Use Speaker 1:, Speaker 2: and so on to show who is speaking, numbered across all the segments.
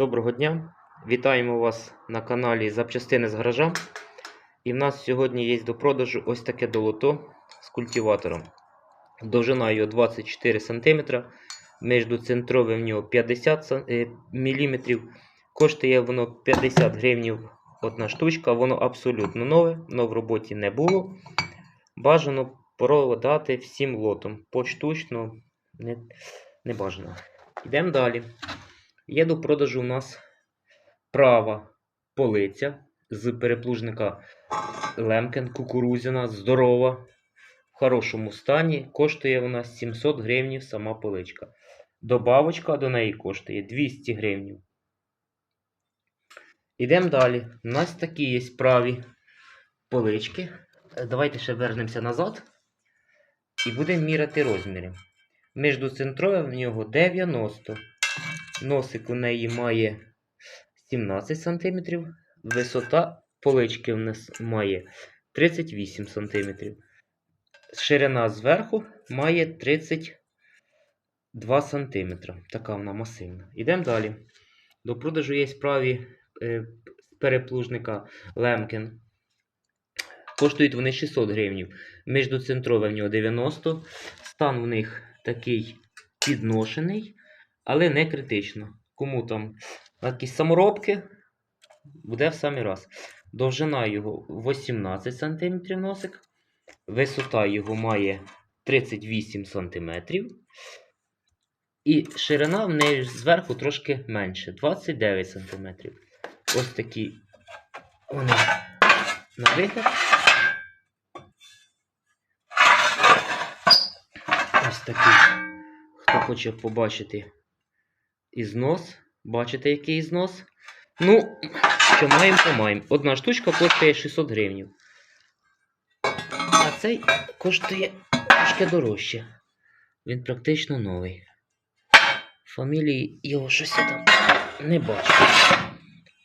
Speaker 1: Доброго дня! Вітаємо вас на каналі Запчастини з гаража. І в нас сьогодні є до продажу ось таке долото з культиватором. Довжина його 24 см, між центровим нього 50 мм. Коштує воно 50 гривень одна штучка, воно абсолютно нове, но в роботі не було. Бажано продати всім лотом. Поштучно не, не бажано. Йдемо далі. Є до продажу у нас права полиця з переплужника Лемкен кукурузяна, здорова, в хорошому стані. Коштує вона 700 гривень сама поличка. Добавочка до неї коштує 200 гривень. Ідемо далі. У нас такі є праві полички. Е, Давайте ще вернемося назад і будемо міряти розміри. Між центровим в нього 90 Носик у неї має 17 см. Висота полички в нас має 38 см. Ширина зверху має 32 см. Така вона масивна. Йдемо далі. До продажу є праві е, переплужника Лемкен. Коштують вони 600 гривень. Міждоцентрове в нього 90. Стан в них такий підношений але не критично. Кому там якісь саморобки, буде в самий раз. Довжина його 18 см носик. Висота його має 38 см. І ширина в неї зверху трошки менше 29 см. Ось такі вони на вигляд. Ось такий, хто хоче побачити ізнос. Бачите, який ізнос? Ну, що маємо, то маємо. Одна штучка коштує 600 гривень. А цей коштує трошки дорожче. Він практично новий. Фамілії його щось я там не бачу.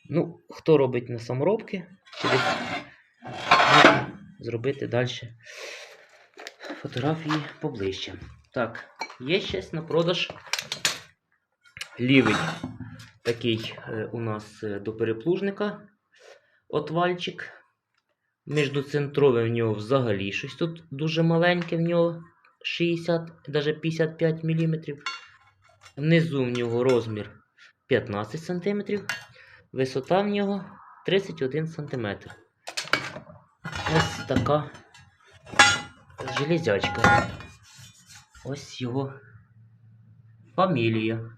Speaker 1: Ну, хто робить на саморобки, можна зробити далі фотографії поближче. Так, є щось на продаж лівий такий е, у нас е, до переплужника отвальчик. Міждоцентрове в нього взагалі щось тут дуже маленьке, в нього 60, навіть 55 мм. Внизу в нього розмір 15 см. Висота в нього 31 см. Ось така железячка. Ось його фамілія.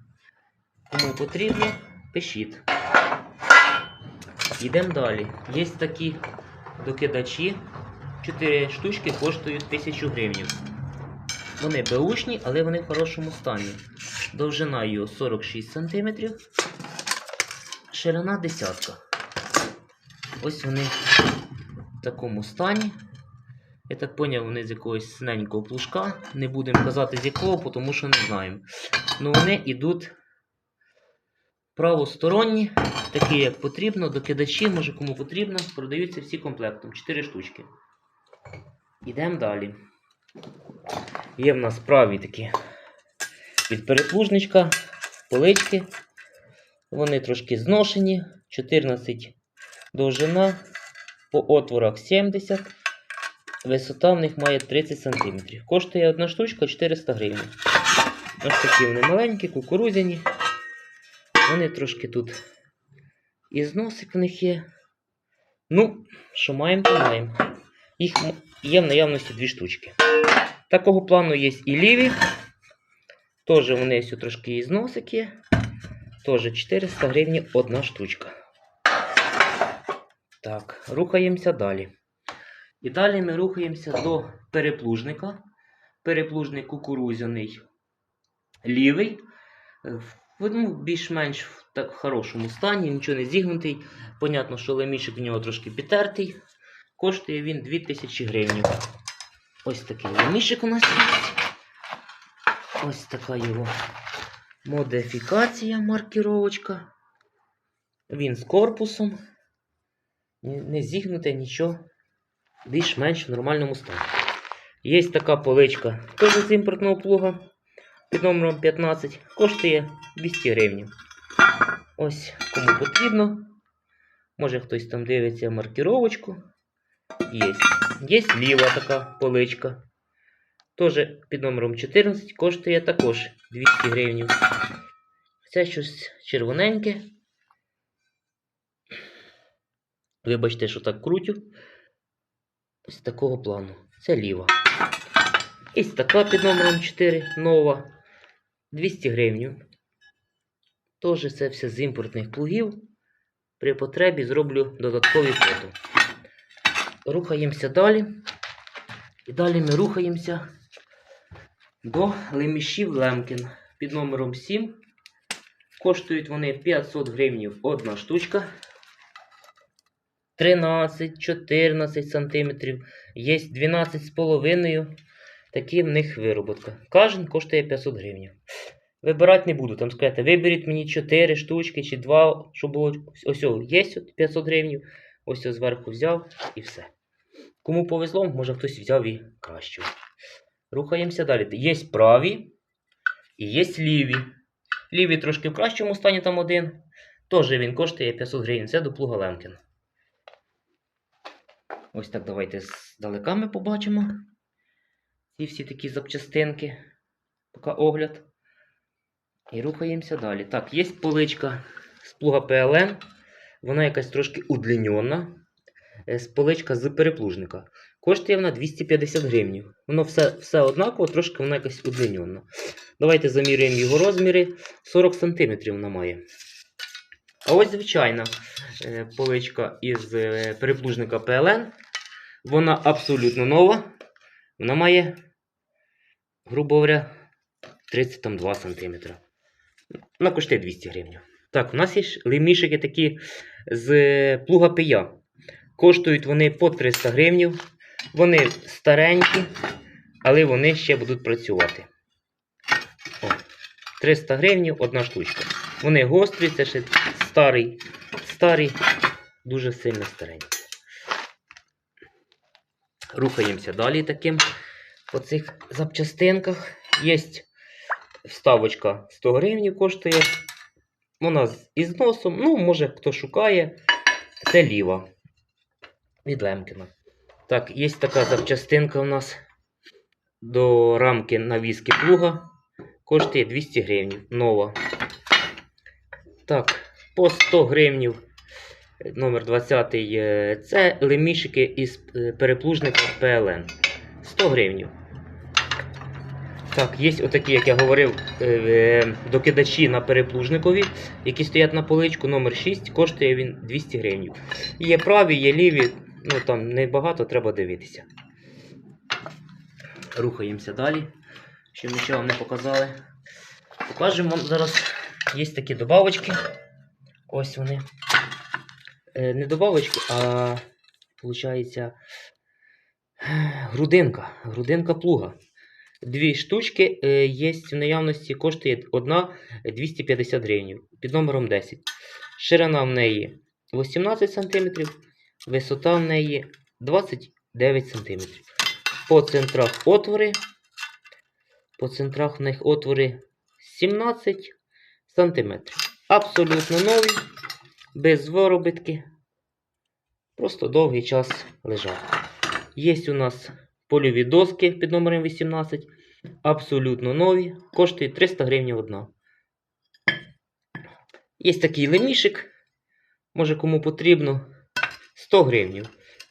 Speaker 1: Кому потрібно, пишіть. Йдемо далі. Є такі докидачі. 4 штучки коштують 1000 гривень. Вони беушні, але вони в хорошому стані. Довжина його 46 см. Ширина десятка. Ось вони в такому стані. Я так поняв, вони з якогось синенького плужка. Не будемо казати з якого, тому що не знаємо. Ну вони йдуть правосторонні, такі як потрібно, докидачі, може кому потрібно, продаються всі комплектом. 4 штучки. Йдемо далі. Є в нас праві такі від переплужничка, полички. Вони трошки зношені. 14 довжина, по отворах 70 Висота в них має 30 см. Коштує одна штучка 400 гривень. Ось такі вони маленькі, кукурузяні. Вони трошки тут і зносик в них є. Ну, що маємо, то маємо. Їх є в наявності дві штучки. Такого плану є і ліві. Теж вони ось трошки і зносик є. Теж 400 гривень одна штучка. Так, рухаємося далі. І далі ми рухаємося до переплужника. Переплужник кукурузяний лівий. Ну, більш-менш в хорошому стані, нічого не зігнутий. Понятно, що лемішик в нього трошки підтертий. Коштує він 2000 гривень. Ось такий лемішик у нас є. Ось така його модифікація, маркіровочка. Він з корпусом. Не зігнуте нічого. Більш-менш в нормальному стані. Є така поличка теж з імпортного плуга під номером 15 коштує 200 гривень. Ось, кому потрібно. Може хтось там дивиться маркіровочку. Є. Є ліва така поличка. Теж під номером 14 коштує також 200 гривень. Це щось червоненьке. Вибачте, що так крутю. Ось такого плану. Це ліва. Ось така під номером 4 нова. 200 гривень. Теж це все з імпортних плугів. При потребі зроблю додаткові фото. Рухаємося далі. І далі ми рухаємося до лемішів Лемкін під номером 7. Коштують вони 500 гривень одна штучка. 13-14 сантиметрів. Є 12,5. Такі в них вироботка. Кожен коштує 500 гривень. Вибирати не буду. Там сказати, виберіть мені 4 штучки чи 2, щоб було ось є 500 гривень. Ось ось зверху взяв і все. Кому повезло, може хтось взяв і кращу. Рухаємося далі. Є праві і є ліві. Ліві трошки в кращому стані там один. Теж він коштує 500 гривень. Це до плуга Лемкін. Ось так давайте здалека ми побачимо. Ці всі такі запчастинки. Поки огляд. І рухаємося далі. Так, є поличка з плуга ПЛН. Вона якась трошки удлінена. Е, поличка з переплужника. Коштує вона 250 гривень. Воно все, все однаково, трошки вона якась удлінена. Давайте заміряємо його розміри. 40 см вона має. А ось звичайна е, поличка із е, переплужника ПЛН. Вона абсолютно нова. Вона має, грубо говоря, 32 см. Вона коштує 200 гривень. Так, у нас є ж лемішики такі з плуга пия. Коштують вони по 300 гривень. Вони старенькі, але вони ще будуть працювати. О, 300 гривень одна штучка. Вони гострі, це ще старий, старий, дуже сильно старенький. Рухаємося далі таким по цих запчастинках. Є вставочка 100 гривень коштує. Вона із носом. Ну, може, хто шукає. Це ліва. Від Лемкіна. Так, є така запчастинка у нас до рамки навіски плуга. Коштує 200 гривень. Нова. Так, по 100 гривень. Номер 20 е, це лемішики із е, переплужника ПЛН. 100 гривень. Так, є отакі, як я говорив, е, е, докидачі на переплужникові, які стоять на поличку номер 6 коштує він 200 гривень. Є праві, є ліві, ну там небагато, треба дивитися. Рухаємося далі. Ми ще вам не показали. Покажемо вам зараз. Є такі добавочки. Ось вони. Е, Не добавочки, а виходить грудинка. Грудинка плуга. Дві штучки е, є в наявності, коштує одна 250 гривень під номером 10. Ширина в неї 18 см, висота в неї 29 см. По центрах отвори. По центрах в них отвори 17 см. Абсолютно нові, без виробітки. Просто довгий час лежав. Є у нас польові доски під номером 18. Абсолютно нові. Коштує 300 гривень одна. Є такий лемішик. Може кому потрібно 100 гривень.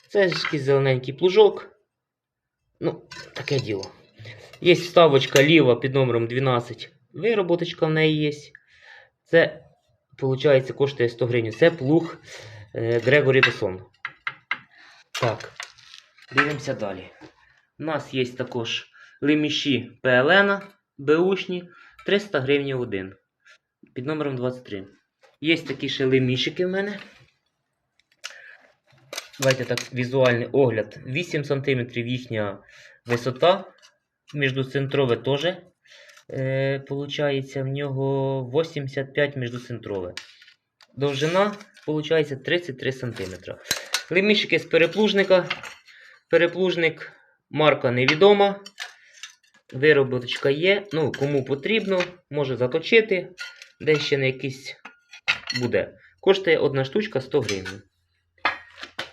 Speaker 1: Це ж такий зелененький плужок. Ну, таке діло. Є вставочка ліва під номером 12. Вироботочка в неї є. Це, виходить, коштує 100 гривень. Це плуг е, Грегорі Десон. Так, дивимося далі. У нас є також леміші ПЛН Бушні 300 гривень один. Під номером 23. Є такі ще лемішики в мене. Давайте так візуальний огляд. 8 см їхня висота. Міждоцентрове теж. Е, получається в нього 85 міждоцентрове. Довжина получається 33 см. Лемішики з переплужника. Переплужник марка невідома. Вироботочка є. Ну, кому потрібно, може заточити. Десь ще на якийсь буде. Коштує одна штучка 100 гривень.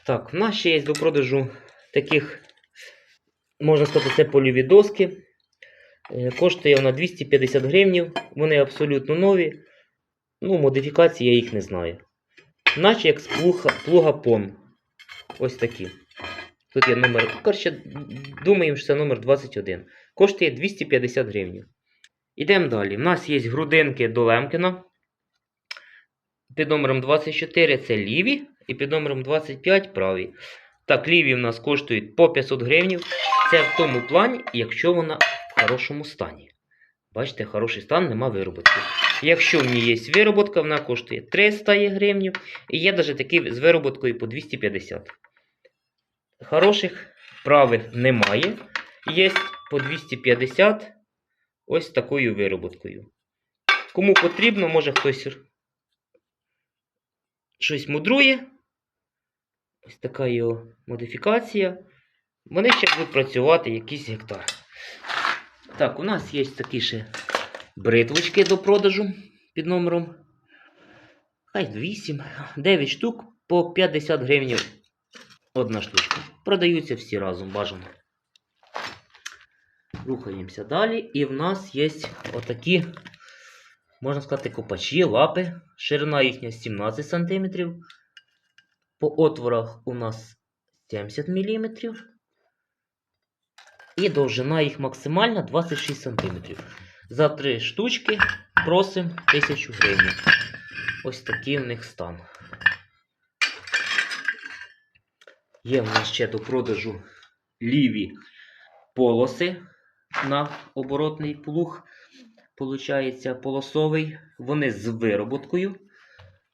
Speaker 1: Так, в нас ще є до продажу таких, можна сказати, це польові доски. Е, Коштує вона 250 гривень. Вони абсолютно нові. Ну, модифікації я їх не знаю. Наче як з плуга, плуга пон. Ось такі. Тут є номер. Коротше, думаємо, що це номер 21. Коштує 250 гривень. Ідемо далі. У нас є грудинки до Лемкіна. Під номером 24 це ліві, і під номером 25 праві. Так, ліві в нас коштують по 500 гривень. Це в тому плані, якщо вона в хорошому стані. Бачите, хороший стан, нема вироботки. Якщо в ній є вироботка, вона коштує 300 гривень. І є навіть такі з вироботкою по 250. Хороших правих немає. Є по 250 ось такою вироботкою. Кому потрібно, може хтось щось мудрує. Ось така його модифікація. Вони ще будуть працювати якийсь гектар. Так, у нас є такі ще бритвочки до продажу під номером. Хай 8, 9 штук по 50 гривень одна штучка. Продаються всі разом бажано. Рухаємося далі. І в нас є отакі, можна сказати, копачі, лапи. Ширина їхня 17 см. По отворах у нас 70 мм. І довжина їх максимальна 26 см. За три штучки просимо 1000 гривень. Ось такий в них стан. Є в нас ще до продажу ліві полоси на оборотний плуг. Получається полосовий. Вони з вироботкою.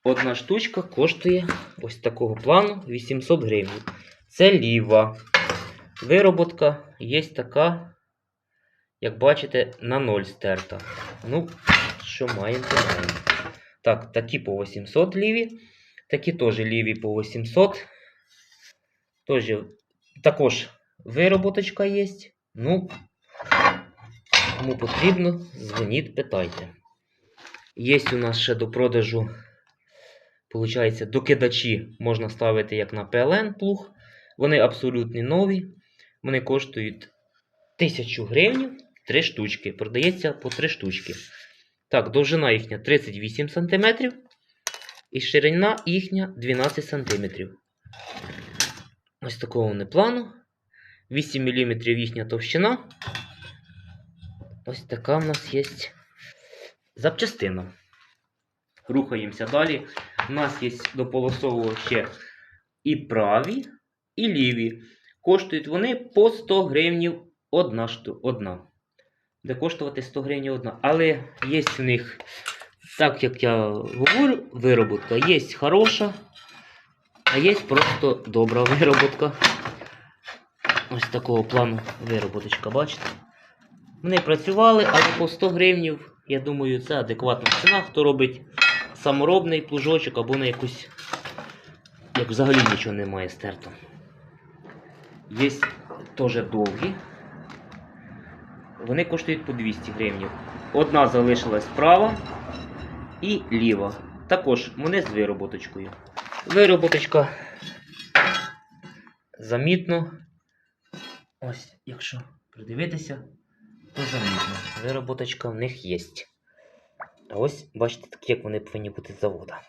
Speaker 1: Одна штучка коштує ось такого плану 800 гривень. Це ліва. Вироботка є така, як бачите, на 0 стерта. Ну, що маємо, маємо. Так, такі по 800 ліві. Такі теж ліві по 800. Тож, також вироботочка є. Ну, кому потрібно, дзвоніть, питайте. Є у нас ще до продажу, получається, докидачі можна ставити як на PLN плуг. Вони абсолютно нові. Вони коштують 1000 гривень 3 штучки. Продається по 3 штучки. Так, довжина їхня 38 см. І ширина їхня 12 см. Ось такого вони плану. 8 мм їхня товщина. Ось така в нас є запчастина. Рухаємося далі. У нас є до полосового ще і праві, і ліві. Коштують вони по 100 гривень одна. одна. Де коштувати 100 гривень одна. Але є в них, так як я говорю, вироботка є хороша, а є просто добра вироботка. Ось такого плану вироботочка, бачите? Вони працювали, але по 100 гривень, я думаю, це адекватна ціна, хто робить саморобний плужочок або на якусь, як взагалі нічого немає стерто. Є теж довгі. Вони коштують по 200 гривень. Одна залишилась права і ліва. Також вони з вироботочкою. Вироботочка замітно. Ось, якщо придивитися, то замітно. Вироботочка в них є. Ось, бачите, такі, як вони повинні бути з завода.